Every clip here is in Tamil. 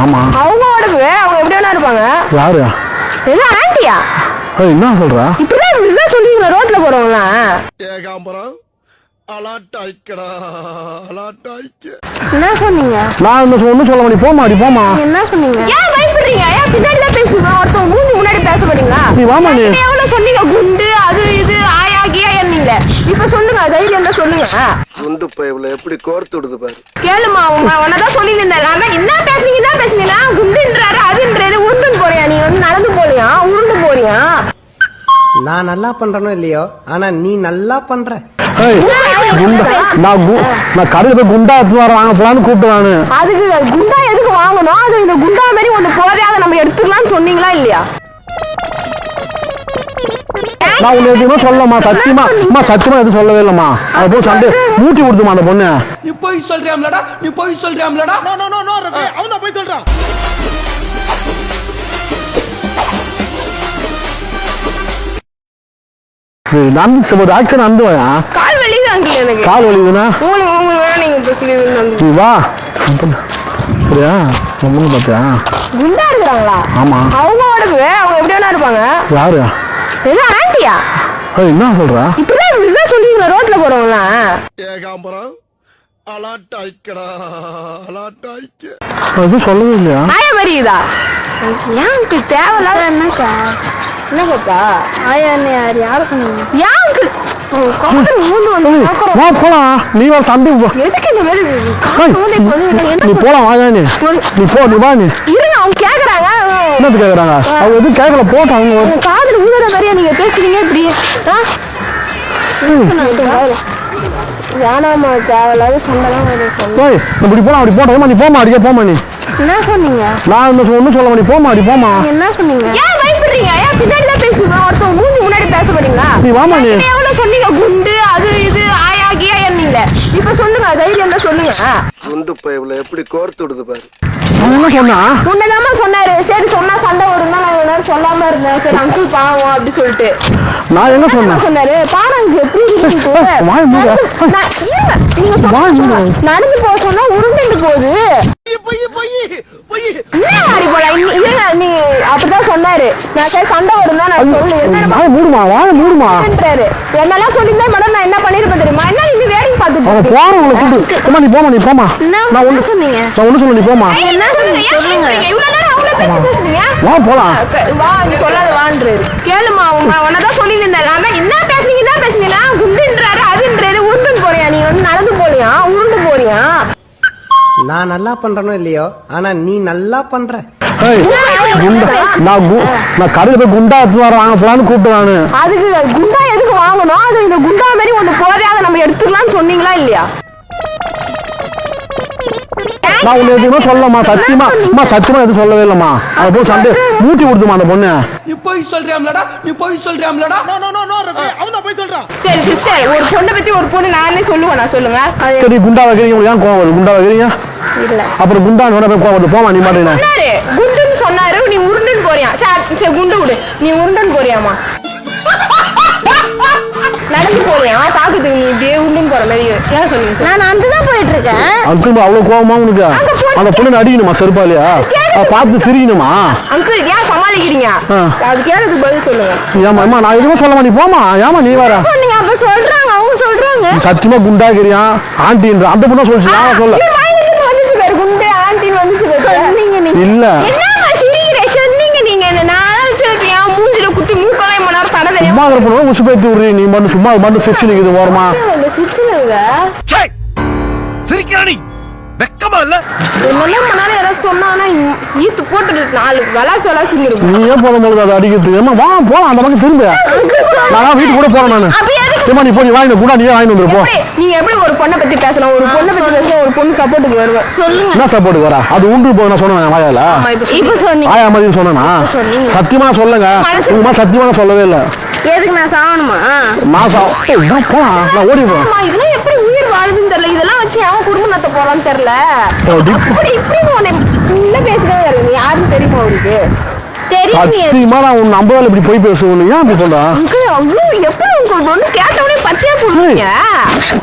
ஆமா. அவங்க உடம்பு அவங்க எப்படி வேணா இருப்பாங்க. யாரு? ஏதோ ஆண்டியா? என்ன சொல்ற? இப்படிதான் இப்படிதான் சொல்லுவீங்களா? ரோட்ல போறவங்களாம் ஏகாம்பரம் என்ன சொன்னீங்க? நான் இந்த ஒன்றும் சொல்ல நீ போமா போமா என்ன சொன்னீங்க? ஏன் பயப்படுறீங்க? ஏன் பின்னாடி தான் பேசுங்க ஒருத்தவங்க மூஞ்சி முன்னாடி பேச மாட்டீங்களா நீ. வாமா சொன்னீங்க? குண்டு அது இது ஆயா கியா என்னீங்க? இப்ப சொல்லுங்க தைரியம் தான் சொல்லுங்க. குண்டு பைப்ல எப்படி கோர்த்து விடுது பாரு. கேளுமா உங்க உன்னதான் சொல்லி இருந்தேன். நான் தான் என்ன பேசுறீங்களா குண்டுன்றாரு அதுன்றாரு உருண்டுன்னு போறியா நீ வந்து நடந்து போறியா உருண்டு போறியா நான் நல்லா பண்றனோ இல்லையோ? ஆனா நீ நல்லா பண்ற. நான் நான் கடையில் போய் குண்டா எடுத்து வர வாங்க போலான்னு கூப்பிட்டு அதுக்கு குண்டா எதுக்கு வாங்கணும்? அது இந்த குண்டா மாதிரி ஒண்ணு போதே அதை நம்ம எடுத்துக்கலாம்னு சொன்னீங்களா இல்லையா? நான் உன்னை எதுவுமே சொல்லமா சத்தியமா அம்மா சத்தியமா எதுவும் சொல்லவே இல்லம்மா. அது போய் சண்டை மூட்டி கொடுத்துமா அந்த பொண்ணு? நீ போய் சொல்றியாம்லடா? நீ போய் சொல்றியாம்லடா? அவன் தான் போய் சொல்றான். நடந்து ஒரு ஆக்ஷன் நடந்து வாயா? கால் வலி தான் எனக்கு. கால் வலிக்குதுன்னா உங்களுக்கு உங்களுக்கு வேணா நீங்க இப்ப சொல்லி வந்து நீ வா. சரியா? பொண்ணு பார்த்தியா? குண்டா இருக்கிறாங்களா? ஆமா. அவங்க உடம்பு அவங்க எப்படி வேணா இருப்பாங்க. யாரு? ஏதோ ஆண்டியா? ஏய், என்ன சொல்ற? இப்படிதான் இப்படிதான் சொல்லுவீங்களா ரோட்ல போறவங்களாம் ஏகாம்பரம் அலாட்டாய்க்கடா அலாட்டாய்க்க. எதுவும் சொல்லவே இல்லையா? ஆயா மாதிரி இதா? ஏன் அங்கிள் தேவையில்லாத என்னக்கா? என்ன பாப்பா ஆயா என்ன யார் யார சொன்னீங்க? பார்க்கறோம். வா போலாம். நீ வா சண்டை போ. எதுக்கு இந்த மாதிரி? நீ போலாம் வாயா நீ. நீ போ நீ வா நீ. இருங்க அவங்க கேக்குறாங்க. என்னது கேக்குறாங்க? அவங்க எதுவும் கேட்கல போட்டோம் அவங்க காதல் ஊதுற மாதிரியா நீங்க பேசுறீங்க இப்படி? வேணாமா தேவையில்லாத சண்டைலாம் ஏய் இப்படி போலாம் அப்படி போட்டோம் நீ போமா அடிக்க போமா நீ. என்ன சொன்னீங்க? நான் ஒன்றும் சொல்ல நீ போமா அடி போமா என்ன சொன்னீங்க? ஏன் பயப்படுறீங்க? ஏன் பின்னாடி தான் பேசுங்க ஒருத்தவங்க மூஞ்சி முன்னாடி பேச மாட்டீங்களா நீ வாமா நீ. எவ்வளவு சொன்னீங்க? குண்டு அது இது ஆயா கியா என்னீங்க இப்ப சொல்லுங்க தைரியம் தான் சொல்லுங்க குண்டு பைப்ல எப்படி கோர்த்து விடுது பாரு. என்ன சொன்னா? உன்னதாமா சொன்னாரு. சரி சொன்னா சண்டை வரும் தான் நான் நேரம் சொல்லாம இருந்தேன். சரி அங்கிள் பாவம் அப்படி சொல்லிட்டு. நான் என்ன சொன்னேன்? சொன்னாரு? பாருங்க எப்படி இருக்குன்ட்டு. வாய் மூடு. நடந்து- நான் இல்ல, நீங்க வாய் மூடு. சொன்னா- நடந்து போக சொன்னா உருண்டுட்டு போகுது. பொய் பொய் பொய். என்ன மாறி போல இன்னி- இல்ல நீ நான் சரி சண்டை வரும் தான் நான் சொல்லு. மூடுமா என்னெல்லாம் சொல்லியிருந்தா மேடம் நான் என்ன பண்ணிருப்பேன் தெரியுமா? என்ன நீங்க வேடிக்கை பார்த்துட்டு அவன் போறவங்களை கூப்பிட்டு அம்மா நீ போமா நீ போமா என்ன நான் ஒண்ணு சொன்னீங்க? நான் ஒண்ணு சொல்ல நீ போமா என்ன சொன்னீங்க? ஏன் சொல்றீங்க இவ்வளவு நேரம் அவங்கள பேச்சு பேசுறீங்க வா போலாம். க- வா நீ சொல்லாத வான்றாரு. கேளுமா உங்க உன்னதான் சொல்லியிருந்தேன். நான் தான் என்ன பேசுறீங்க என்ன பேசுறீங்கன்னா குண்டுன்றாரு அதுன்றாரு. உருண்டுன்னு போறியா நீ? வந்து நடந்து போறியா? உருண்டு போறியா? நான் நல்லா பண்றனோ இல்லையோ? ஆனா நீ நல்லா பண்ற. குண்டா நான் நான் கடையில் போய் குண்டா எடுத்து வர வாங்க போலான்னு கூப்பிட்டு அதுக்கு குண்டா எதுக்கு வாங்கணும்? அது இந்த குண்டா மாதிரி ஒண்ணு போதே அதை நம்ம எடுத்துக்கலாம்னு சொன்னீங்களா இல்லையா? நான் உன்னை எதுவுமே சத்தியமா அம்மா சத்தியமா எதுவும் சொல்லவே இல்லம்மா. அவன் போய் சண்டை மூட்டி கொடுத்துமா அந்த பொண்ணு. நீ போய் சொல்றியாம்லடா நீ போய் சொல்றியாம்லடா. அவன் தான் போய் சொல்றான். சரி சிஸ்டர் ஒரு பொண்ணை பத்தி ஒரு பொண்ணு நானே சொல்லுவேன் நான் சொல்லுங்க சரி குண்டா வைக்கிறீங்க உங்களுக்கு ஏன் கோவம் வருது? குண்டா வைக்கிறீங்க? அப்புறம் குண்டா போய் போமா நீ சொன்னாரு. குண்டுன்னு சொன்னாரு நீ உருண்டுன்னு போறியா? சார் சரி குண்டு விடு. நீ உருண்டுன்னு போறியாமா? நடந்து போறியா? பாக்குறதுக்கு நீ இப்படியே உருண்டுன்னு போற மாதிரி. ஏன் சொல்லுங்க நான் நடந்து தான் போயிட்டு இருக்கேன் அங்கிள் அவ்வளவு கோவமா உனக்கு? அந்த பொண்ணு அடிக்கணுமா செருப்பாலியா? பார்த்து சிரிக்கணுமா? அங்கிள் ஏன் சமாளிக்கிறீங்க. அது கேட்டதுக்கு பதில் சொல்லுங்க. ஏமா அம்மா நான் எதுவுமே சொல்லமா நீ போமா? ஏமா நீ வர சொன்னீங்க? அப்ப சொல்றாங்க அவங்க சொல்றாங்க. சத்தியமா குண்டாகிறியா ஆண்டின்ற அந்த பொண்ணு சொல்லிச்சு நான் சொல்ல இவர் வாயிலிருந்து வந்துச்சு பாரு குண்டு ஆண்டின்னு வந்துச்சு இல்ல. சும்மா பொண்ணு உசு பேத்தி விடுறீ நீ மட்டும் சும்மா மட்டும் சிரிச்சு நிக்குது ஓரமா. சிரிச்சுங்க? சிரிக்கிறானி வெக்கமா இல்ல? யாராவது சொன்னாங்கன்னா ஈத்து போட்டு நாலு விளாசு விளாசிங்க நீ ஏன் போத போது அதை அடிக்கிறதுக்கு? ஏமா வா போலாம் அந்த பக்கம் திரும்ப. நான் கூட போறேன் நானு. அப்ப எதுக்கு? சும்மா நீ போய் வாங்கி கூட நீ வாங்கி வந்துரு போ. எப்படி? நீங்க எப்படி ஒரு பொண்ணை பத்தி பேசலாம் ஒரு பொண்ணை பத்தி பேசினா ஒரு பொண்ணு சப்போர்ட்டுக்கு வருவேன் சொல்லுங்க. என்ன சப்போர்ட் வரா? அது உண்டு போய் நான் சொன்னேன் வாயால. இப்ப சொன்னீங்க. ஆயா மாதிரி சொன்னேனா. சத்தியமா சொல்லுங்க. மனசு- உங்க மாதிரி சத்தியமா சொல்லவே இல்ல. எதுக்கு நான் சாகணுமா? நான் சா ஏய், வா, போலாம் நான் ஓடி போறேன். இதெல்லாம் எப்படி உயிர் வாழுதுன்னு தெரியல. இதெல்லாம் வச்சு அவன் குடும்பம் நடத்த போறான்னு தெரியல. டிப். இப்படி உன்னை ஃபுல்லா பேசுறதே வேற. நீ யாருன்னு தெரியுமா அவருக்கு சத்தியமா நான் உன் நம்பவேல இப்படி போய் பேசுவேன் ஏன் அப்படி அங்கிள் ஐயோ எப்படி உங்களுக்கு ஒண்ணு கேட்டவனே பச்சையா போடுவீங்க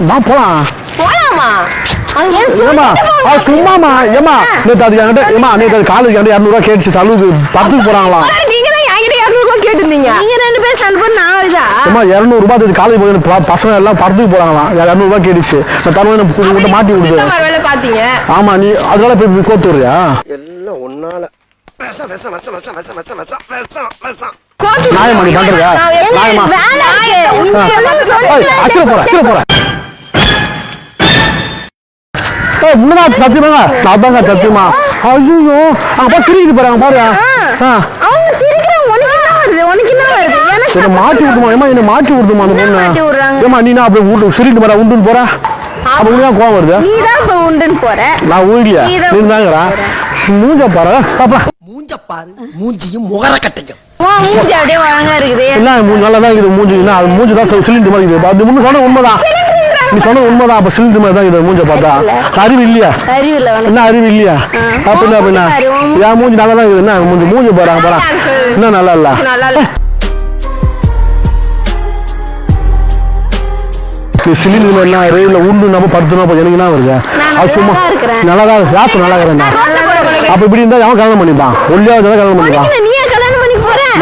வா போலாம்? போலாமா சும்மாமா ஏமா நேத்து அது என்கிட்ட ஏமா காலேஜ் என்கிட்ட இரநூறுவா கேட்டுச்சு. சலுக்கு படத்துக்கு போறாங்களாம். அம்மா இரநூறுபா அது காலேஜ் போய் பசங்க எல்லாம் படத்துக்கு போறாங்களாம் இரநூறுபா கேட்டுச்சு நான் தருவேன் மாட்டி கொடுத்து ஆமா நீ அதனால போய் கோத்து வரியா எல்லாம் ஒன்னால சத்தியமாங்க சத்தியமா ஐயோ என்ன மாட்டி விடுமா? ஏமா என்ன மாட்டி விடுமா அந்த பொண்ணு? ஏமா நீ நான் அப்படி வீட்டு சிரிட்டு போற உண்டுன்னு போற? அப்ப உனக்கு கோவம் வருது? நீ தான் இப்ப உண்டுன்னு போற? நான் ஊழியா நீ மூஞ்ச பாரு. பாப்பா மூஞ்ச பாரு. மூஞ்சியும் முகர கட்டையும் உன் மூஞ்சி அப்படியே வழங்கா இருக்குது. என்ன மூஞ்சி? நல்லா தான் இருக்குது மூஞ்சி. என்ன அது மூஞ்சி தான் சிலிண்டர் மாதிரி இருக்குது. அது முன்னு சொன்ன உண்மைதான். நீ சொன்ன உண்மைதான். அப்ப சிலிண்டர் மாதிரி தான் இருக்குது மூஞ்ச பார்த்தா. அறிவு இல்லையா? என்ன அறிவு இல்லையா? அப்படின்னா அப்படின்னா என் மூஞ்சி நல்லா தான் இருக்குது. என்ன மூஞ்சி மூஞ்சி போறாங்க போறா என்ன நல்லா இல்ல. சிலிண்டு எல்லாம் ரயில்ல உண்டு நம்ம படுத்துனா எனக்குனா வருது? அது நல்லா தான் இருக்கு. ராசு நல்லா இருக்கிறேன் அப்போ இப்படி இருந்தால் அவன் கல்யாணம் பண்ணிப்பான். ஒல்லியாக தான் கல்யாணம் பண்ணிப்பான்.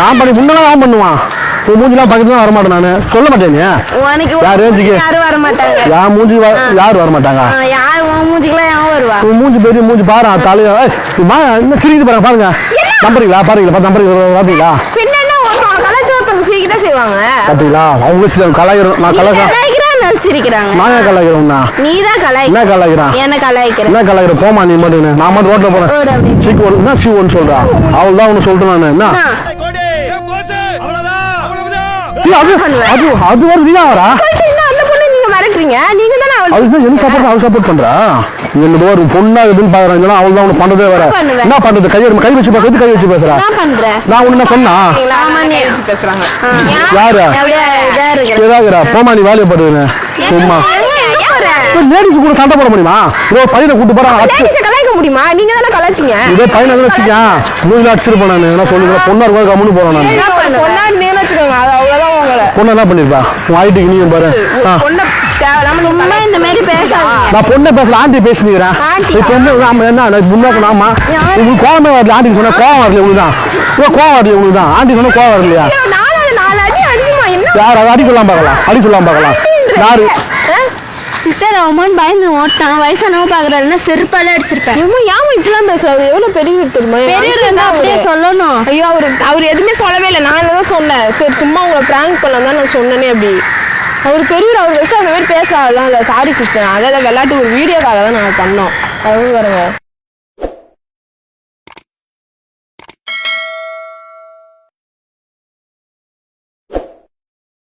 நான் பண்ணி முன்னெல்லாம் நான் பண்ணுவான். உன் மூஞ்சிலாம் பக்கத்துல வர மாட்டேன் நான். சொல்ல மாட்டேன் யார் ரேஞ்சுக்கு மூஞ்சி யார் வர மாட்டாங்க மூஞ்சி பெரிய மூஞ்சி பாரு தலையா என்ன சிரிக்குது பாருங்க பாருங்க. நம்புறீங்களா பாருங்களா பார்த்து நம்புறீங்களா பார்த்தீங்களா கத்துக்கலாம் அவங்களும் கலாச்சாரம் நான் கலாச்சாரம் கலாய்க்கிறான் நான் சிரிக்கிறாங்க. நான் ஏன் கலாய்க்கிறேன்னா? நீ தான் என்ன கலாய்க்க கலாய்க்கிறான். என்ன கலாய்க்கிற? என்ன கலாய்க்கிற போமா நீ மட்டும் நான் மட்டும் ரோட்ல ரோடு போறேன். சீக்கு ஒன்று என்ன சீ ஒன்று சொல்றா. அவள் தான் ஒன்று சொல்லிட்டு நான் என்ன? அது அது அது வருது. நீ வரா? நீங்க மிரட்டுறீங்க. நீங்க தானே அவள் அது என்ன சப்போர்ட் அவள் சப்போர்ட் பண்றா? இந்த ஒரு பொண்ணா எதுன்னு பாக்குறாங்க அவள் தான் ஒன்று பண்றதே வேற. என்ன பண்றது? கை கை வச்சு பேசுறது கை வச்சு பேசுறா? என்ன நான் ஒண்ணு என்ன சொன்னா? ஆமா, நீ- வச்சு பேசுறாங்க. யாரு? ஏதாகிறா போமா நீ வேலையை படுறேன் சும்மா. லேடிஸ் கூட சண்டை போட முடியுமா? இதோ பையனை கூட்டு போறான் அடிச்சு. லேடிஸை கலாய்க்க முடியுமா? நீங்க தானே கலாய்ச்சிங்க. இதே பையனை எதுவும் வச்சுக்கேன் மூஞ்சில அடிச்சிருப்பேன் நான். என்ன சொல்லுங்க பொண்ணா இருக்கும் கம்முன்னு போறேன் நான். என்ன? பொண்ணா? இருந்தீங்கன்னு வச்சுக்கோங்க அது அவ்வளவுதான் உங்களை. பொண்ணு என்ன பண்ணிருப்பா? உன் ஐடிக்கு நீயும் பாரு. பொண்ணை நீங்க சும்மா இந்த மாதிரி பேசாதீங்க. நான் பொண்ணை பேசல ஆண்டி பேசினுக்கிறேன்? இப்போ வந்து நாம என்ன முன்னாடி ஆமா. உங்களுக்கு கோவமே வரல ஆண்டி சொன்னா கோவம் வரல உங்களுக்கு தான் கோவம் வரல உங்களுக்கு தான் ஆண்டி சொன்னா கோவம் வரலையா? என்ன? யார் அடி சொல்லாம பார்க்கலாம். அடி சொல்லாம பார்க்கலாம். சிஸ்டர் அவன் பயந்து ஓட்டான் வயசானவங்க பாக்குறாருன்னா செருப்பால அடிச்சிருப்பேன். ஏம்மா ஏமா இப்படிலாம் பேசுறாரு எவ்வளவு பெரியவர் தெரியுமா? பெரியவர் அப்படியே சொல்லணும். ஐயோ அவரு அவர் எதுவுமே சொல்லவே இல்லை. நான் தான் சொன்னேன். சரி சும்மா உங்களை பிராங்க் பண்ணலாம் தான் நான் சொன்னேனே அப்படி. அவர் பெரியவர் அவர் வச்சுட்டு அந்த மாதிரி பேசுறாருலாம் இல்லை சாரி சிஸ்டர் அதாவது விளையாட்டு ஒரு வீடியோக்காக தான் நாங்கள் பண்ணோம். அது பாருங்க.